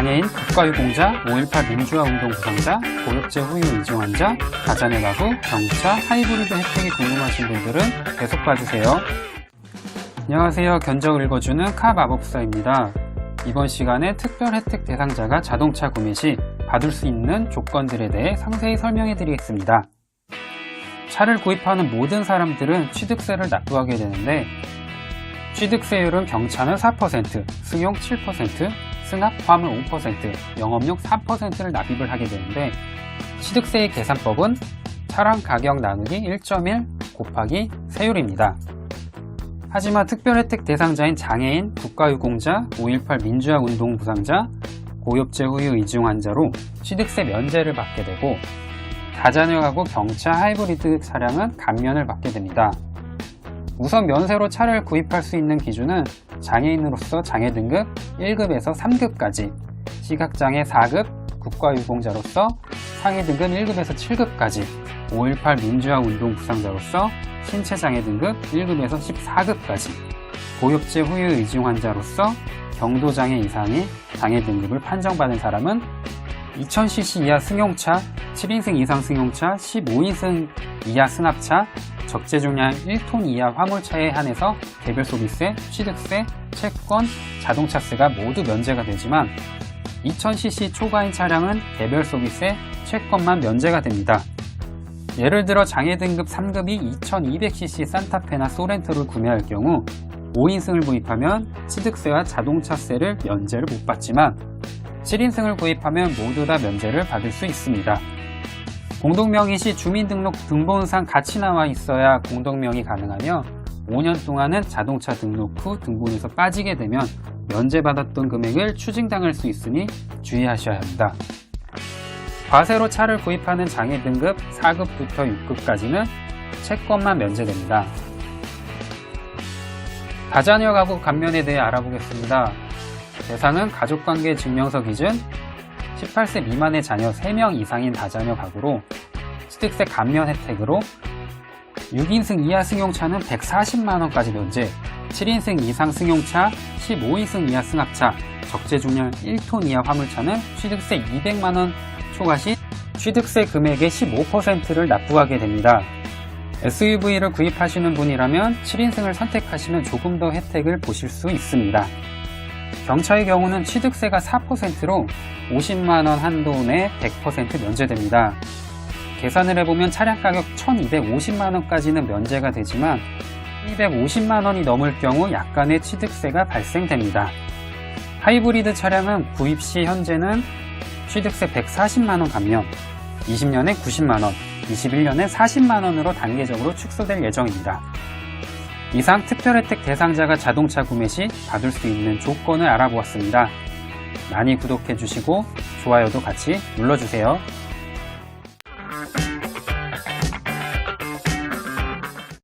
장애인, 국가유공자, 5.18 민주화운동 부상자, 고육제 후유 이중 환자, 가자녀 가구, 경차, 하이브리드 혜택이 궁금하신 분들은 계속 봐주세요. 안녕하세요. 견적 읽어주는 카 마법사입니다. 이번 시간에 특별 혜택 대상자가 자동차 구매 시 받을 수 있는 조건들에 대해 상세히 설명해 드리겠습니다. 차를 구입하는 모든 사람들은 취득세를 납부하게 되는데 취득세율은 경차는 4%, 승용 7%, 승합 화물 5%, 영업용 3%를 납입을 하게 되는데 취득세의 계산법은 차량 가격 나누기 1.1 곱하기 세율입니다. 하지만 특별혜택 대상자인 장애인, 국가유공자, 5.18 민주화운동 부상자, 고엽제 후유 이중 환자로 취득세 면제를 받게 되고 다자녀 가구 경차 하이브리드 차량은 감면을 받게 됩니다. 우선 면세로 차를 구입할 수 있는 기준은 장애인으로서 장애 등급 1급에서 3급까지, 시각장애 4급, 국가유공자로서 상해 등급 1급에서 7급까지, 5.18 민주화 운동 부상자로서 신체장애 등급 1급에서 14급까지, 고엽제 후유 의중 환자로서 경도장애 이상의 장애 등급을 판정받은 사람은 2000cc 이하 승용차, 7인승 이상 승용차, 15인승 이하 승합차, 적재 중량 1톤 이하 화물차에 한해서 개별 소비세, 취득세, 채권, 자동차세가 모두 면제가 되지만 2000cc 초과인 차량은 개별 소비세, 채권만 면제가 됩니다. 예를 들어 장애 등급 3급이 2200cc 산타페나 소렌토를 구매할 경우 5인승을 구입하면 취득세와 자동차세를 면제를 못 받지만 7인승을 구입하면 모두 다 면제를 받을 수 있습니다. 공동명의 시 주민등록 등본상 같이 나와 있어야 공동명의 가능하며 5년 동안은 자동차 등록 후 등본에서 빠지게 되면 면제받았던 금액을 추징당할 수 있으니 주의하셔야 합니다. 과세로 차를 구입하는 장애 등급 4급부터 6급까지는 채권만 면제됩니다. 다자녀 가구 감면에 대해 알아보겠습니다. 대상은 가족관계 증명서 기준 18세 미만의 자녀 3명 이상인 다자녀 가구로 취득세 감면 혜택으로 6인승 이하 승용차는 140만원까지 면제, 7인승 이상 승용차, 15인승 이하 승합차, 적재 중량 1톤 이하 화물차는 취득세 200만원 초과 시 취득세 금액의 15%를 납부하게 됩니다. SUV를 구입하시는 분이라면 7인승을 선택하시면 조금 더 혜택을 보실 수 있습니다. 경차의 경우는 취득세가 4%로 50만원 한도 내 100% 면제됩니다. 계산을 해보면 차량 가격 1250만원까지는 면제가 되지만 250만원이 넘을 경우 약간의 취득세가 발생됩니다. 하이브리드 차량은 구입 시 현재는 취득세 140만원 감면, 20년에 90만원, 21년에 40만원으로 단계적으로 축소될 예정입니다. 이상 특별혜택 대상자가 자동차 구매 시 받을 수 있는 조건을 알아보았습니다. 많이 구독해 주시고 좋아요도 같이 눌러주세요.